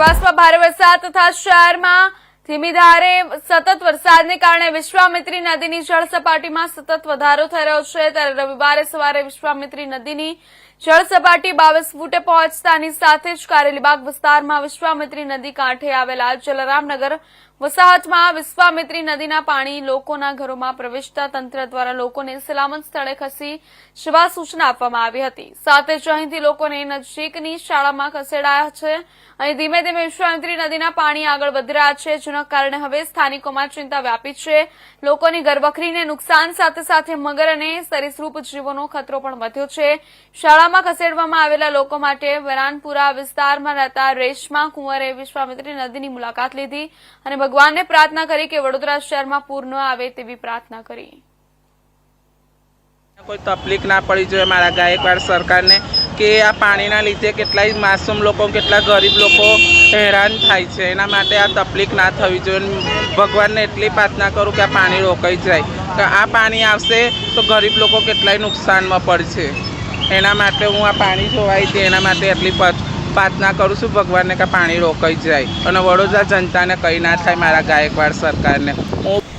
ઉપરવાસમાં ભારે વરસાદ તથા શહેરમાં ધીમી ધારે સતત વરસાદને કારણે વિશ્વામિત્રી નદીની જળ સપાટીમાં સતત વધારો થઈ રહ્યો છે. ત્યારે રવિવારે સવારે વિશ્વામિત્રી નદીની જળ બાવીસ ફૂટે પહોંચતાની સાથે જ કારેલીબાગ વિસ્તારમાં વિશ્વામિત્રી નદી કાંઠે આવેલા જલરામનગર વસાહતમાં વિશ્વામિત્રી નદીના પાણી લોકોના ઘરોમાં પ્રવેશતા તંત્ર દ્વારા લોકોને સલામત સ્થળે ખસી જવા સૂચના આપવામાં આવી હતી. સાથે જ અહીંથી લોકોને નજીકની શાળામાં ખસેડાયા છે. અહીં ધીમે ધીમે વિશ્વામિત્રી નદીના પાણી આગળ વધી રહ્યા છે, જેના કારણે હવે સ્થાનિકોમાં ચિંતા વ્યાપી છે. લોકોની ઘરવખરીને નુકસાન સાથે સાથે મગર અને સરીસૃપ જીવોનો ખતરો પણ વધ્યો છે. શાળામાં ખસેડવામાં આવેલા લોકો માટે વરાનપુરા વિસ્તારમાં રહેતા રેશમા કુંવરે વિશ્વામિત્રી નદીની મુલાકાત લીધી અને ભગવાનને પ્રાર્થના કરી કે વડોદરા શહેરમાં પૂર ન આવે તેવી પ્રાર્થના કરી. કોઈ તકલીફ ના પડી જોઈએ મારા ગાયકવાડ સરકારને, કે આ પાણીના લીધે કેટલાય માસૂમ લોકો, કેટલા ગરીબ લોકો હેરાન થાય છે. એના માટે આ તકલીફ ના થવી જોઈએ. ભગવાનને એટલી પ્રાર્થના કરું કે આ પાણી રોકાઈ જાય. તો આ પાણી આવશે તો ગરીબ લોકો કેટલાય નુકસાનમાં પડશે. એના માટે હું આ પાણી જોવાય છે એના માટે એટલી પ્રાર્થના કરું છું ભગવાનને કે પાણી રોકાઈ જાય. અને વડોદરા જનતાને કંઈ ના થાય મારા ગાયકવાડ સરકારને. હું